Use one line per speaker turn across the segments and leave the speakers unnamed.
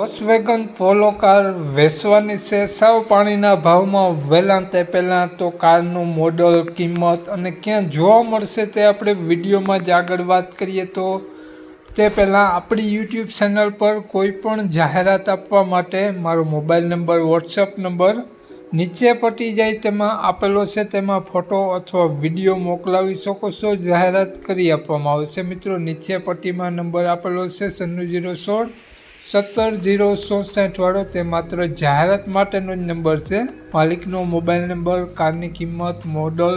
વોક્સવેગન પોલો car વેચવાની છે. સાવ પાણીના ભાવમાં વહેલા તે પહેલાં તો કારનું મોડલ, કિંમત અને ક્યાં જોવા મળશે તે આપણે વિડીયોમાં જ આગળ વાત કરીએ તો તે પહેલાં આપણી યુટ્યુબ ચેનલ પર કોઈ પણ જાહેરાત આપવા માટે મારો મોબાઈલ નંબર, વોટ્સઅપ નંબર નીચે પટી જાય તેમાં આપેલો છે. તેમાં ફોટો અથવા વીડિયો મોકલાવી શકો છો. જાહેરાત કરી આપવામાં આવશે. મિત્રો, નીચે પટ્ટીમાં નંબર આપેલો છે. સન્નુ જીરો સોળ સત્તર જીરો ચોસઠવાળો તે માત્ર જાહેરાત માટેનો જ નંબર છે. માલિકનો મોબાઈલ નંબર, કારની કિંમત, મોડલ,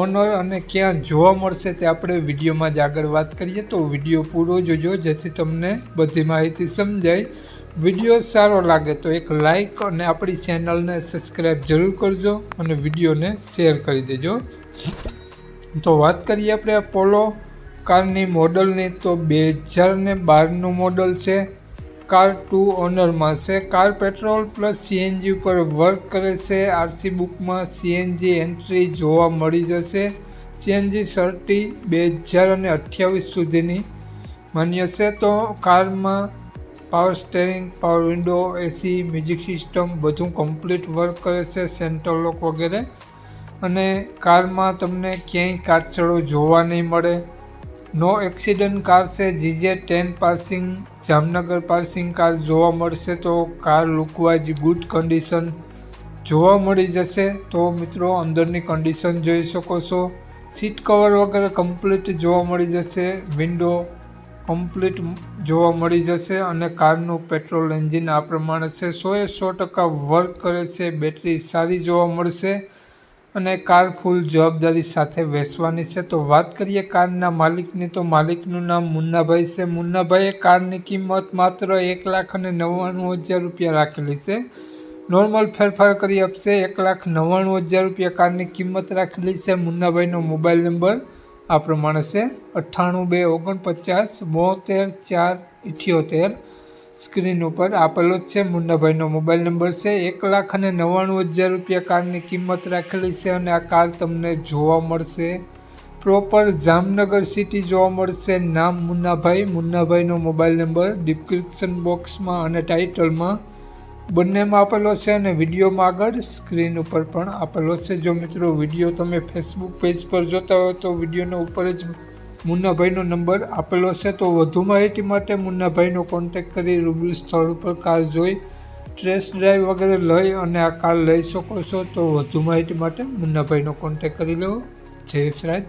ઓનર અને ક્યાં જોવા મળશે તે આપણે વિડીયોમાં જ આગળ વાત કરીએ. તો વીડિયો પૂરો જોજો, જેથી તમને બધી માહિતી સમજાય. વીડિયો સારો લાગે તો એક લાઈક અને આપણી ચેનલને સબસ્ક્રાઈબ જરૂર કરજો અને વિડીયોને શેર કરી દેજો. તો વાત કરીએ આપણે પોલો કારની મોડલની. તો બે હજાર ને બારનું મોડલ છે. કાર ટુ ઓનરમાં છે. કાર પેટ્રોલ પ્લસ સીએનજી ઉપર વર્ક કરે છે. આરસી બુકમાં સીએનજી એન્ટ્રી જોવા મળી જશે. સીએનજી સર્ટી બે હજાર અને અઠ્યાવીસ સુધીની માન્ય છે. તો કારમાં power steering power window AC music system બધું કમ્પ્લીટ વર્ક કરે છે સેન્ટર લોક વગેરે. અને કારમાં તમને ક્યાંય કાચડો જોવા નહીં મળે. નો એક્સિડન્ટ કાર છે, GJ ten passing Jamnagar passing car જોવા મળશે તો કાર લુકવાઇઝ ગુડ કન્ડિશન જોવા મળી જશે. તો મિત્રો, અંદરની કન્ડિશન જોઈ શકો છો. સીટ કવર વગેરે કમ્પ્લીટ જોવા મળી જશે, વિન્ડો કમ્પ્લીટ જોવા મળી જશે અને કારનું પેટ્રોલ એન્જિન આ પ્રમાણે છે. સોએ સો ટકા વર્ક કરે છે, બેટરી સારી જોવા મળશે. અને કાર ફૂલ જવાબદારી સાથે વેચવાની છે. તો વાત કરીએ કારના માલિકની. તો માલિકનું નામ મુન્નાભાઈ છે. મુન્નાભાઈએ કારની કિંમત માત્ર એક લાખ અને નવ્વાણું હજાર રૂપિયા રાખેલી છે. નોર્મલ ફેરફાર કરી આપશે. એક લાખ નવ્વાણું હજાર રૂપિયા કારની કિંમત રાખેલી છે. મુન્નાભાઈનો મોબાઈલ નંબર આ પ્રમાણે છે. અઠ્ઠાણું બે ઓગણપચાસ બોતેર ચાર ઇઠ્યોતેર સ્ક્રીન ઉપર આપેલો જ છે. મુન્નાભાઈનો મોબાઈલ નંબર છે. એક લાખ અને નવ્વાણું હજાર રૂપિયા કારની કિંમત રાખેલી છે અને આ કાર તમને જોવા મળશે. પ્રોપર જામનગર સિટી જોવા મળશે. નામ મુન્નાભાઈ. મુન્નાભાઈનો મોબાઈલ નંબર ડિસ્ક્રિપ્શન બોક્સમાં અને ટાઇટલમાં બંનેમાં આપેલો છે અને વિડીયોમાં આગળ સ્ક્રીન ઉપર પણ આપેલો છે. જો મિત્રો, વીડિયો તમે ફેસબુક પેજ પર જોતા હો તો વિડીયોના ઉપર જ મુન્નાભાઈનો નંબર આપેલો છે, તો વધુ માહિતી માટે મુન્નાભાઈનો કોન્ટેક કરી રૂબરૂ સ્થળ ઉપર કાર જોઈ ટ્રેસ ડ્રાઈવ વગેરે લઈ અને આ કાર લઈ શકો છો, તો વધુ માહિતી માટે મુન્નાભાઈનો કોન્ટેક કરી લેવો જયેશ રાજ.